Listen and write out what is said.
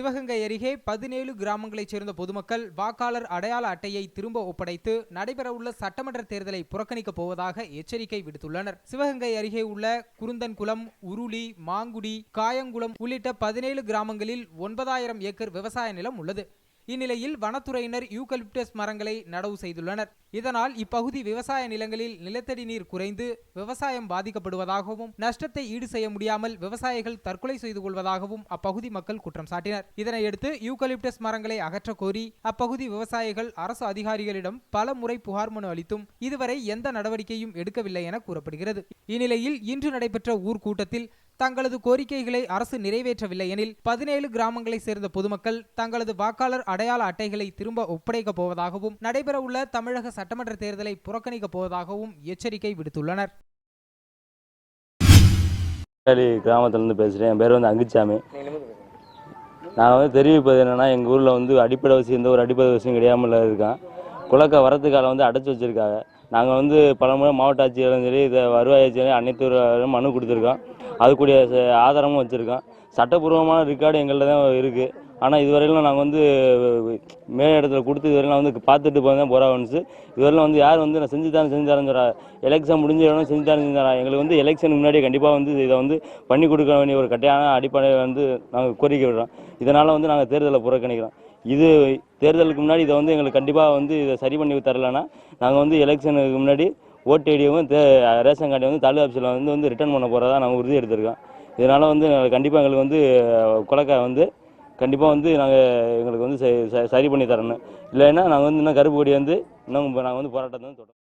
சிவகங்கை அருகே பதினேழு கிராமங்களைச் சேர்ந்த பொதுமக்கள் வாக்காளர் அடையாள அட்டையை திரும்ப ஒப்படைத்து நடைபெறவுள்ள சட்டமன்ற தேர்தலை புறக்கணிக்கப் போவதாக எச்சரிக்கை விடுத்துள்ளனர். சிவகங்கை அருகே உள்ள குருந்தன்குளம் உருளி மாங்குடி காயங்குளம் உள்ளிட்ட பதினேழு கிராமங்களில் ஒன்பதாயிரம் ஏக்கர் விவசாய நிலம் உள்ளது. இந்நிலையில் வனத்துறையினர் யூகலிப்டஸ் மரங்களை நடவு செய்துள்ளனர். இதனால் இப்பகுதி விவசாய நிலங்களில் நிலத்தடி நீர் குறைந்து விவசாயம் பாதிக்கப்படுவதாகவும் நஷ்டத்தை ஈடு செய்ய முடியாமல் விவசாயிகள் தற்கொலை செய்து கொள்வதாகவும் அப்பகுதி மக்கள் குற்றம் சாட்டினர். இதனையடுத்து யூகலிப்டஸ் மரங்களை அகற்ற கோரி அப்பகுதி விவசாயிகள் அரசு அதிகாரிகளிடம் பல முறை புகார் மனு அளித்தும் இதுவரை எந்த நடவடிக்கையும் எடுக்கவில்லை என கூறப்படுகிறது. இந்நிலையில் இன்று நடைபெற்ற ஊர் கூட்டத்தில் தங்களது கோரிக்கைகளை அரசு நிறைவேற்றவில்லை எனில் பதினேழு கிராமங்களைச் சேர்ந்த பொதுமக்கள் தங்களது வாக்காளர் அடையாள அட்டைகளை திரும்ப ஒப்படைக்கப் போவதாகவும் நடைபெறவுள்ள தமிழக சட்டமன்ற தேர்தலை புறக்கணிக்கப் போவதாகவும் எச்சரிக்கை விடுத்துள்ளனர். கிராமத்திலிருந்து கிராமத்துலேருந்து பேசுகிறேன் என் பேர் வந்து அங்குச்சாமி. நான் வந்து தெரிவிப்பது என்னென்னா எங்கள் ஊரில் வந்து அடிப்படை வசதி எந்த ஒரு அடிப்படை வசதியும் கிடையாமல் இருக்கான். குளக்க வரத்துக்கால வந்து அடைச்சி வச்சுருக்காங்க. நாங்கள் வந்து பலமுறை மாவட்ட ஆட்சியரும் சரி இதை வருவாய் ஆட்சியரும் அனைத்து மனு கொடுத்துருக்கோம். அதுக்குரிய ஆதாரமும் வச்சுருக்கோம் சட்டப்பூர்வமான ரெக்கார்டு எங்கள்கிட்ட தான் இருக்குது ஆனால் இதுவரையிலும் நாங்கள் வந்து மேல் இடத்துல கொடுத்து இதுவரையிலும் வந்து பார்த்துட்டு போய் தான் போகிறா வந்துச்சு இதுவரையிலும் வந்து யார் வந்து நான் செஞ்சு தரேன் செஞ்சு தரேன் சொல்கிறா எலெக்ஷன் முடிஞ்ச இடம் செஞ்சு தரேன் செஞ்சு தரேன் எங்களுக்கு வந்து எலெக்ஷன் முன்னாடி கண்டிப்பாக வந்து இதை வந்து பண்ணி கொடுக்க வேண்டிய ஒரு கட்டையான அடிப்படையை வந்து நாங்கள் கோரிக்கை விடுறோம். இதனால் வந்து நாங்கள் தேர்தலை புறக்கணிக்கிறோம். இது தேர்தலுக்கு முன்னாடி இதை வந்து எங்களுக்கு கண்டிப்பாக வந்து இதை சரி பண்ணி தரலைன்னா நாங்கள் வந்து எலெக்ஷனுக்கு முன்னாடி ஓட்டு ஐடியும் ரேஷன் கார்டையும் வந்து தாலுகா ஆஃபீஸில் வந்து வந்து ரிட்டர்ன் பண்ண போகிறதா நாங்கள் உறுதி எடுத்திருக்கோம். இதனால் வந்து கண்டிப்பாக எங்களுக்கு வந்து குலக்காய் வந்து கண்டிப்பாக வந்து நாங்கள் எங்களுக்கு வந்து சரி பண்ணி தரணும். இல்லைன்னா நாங்கள் வந்து இன்னும் கருப்பு கொடி வந்து இன்னும் நாங்கள் வந்து போராட்டத்தை தொடரும்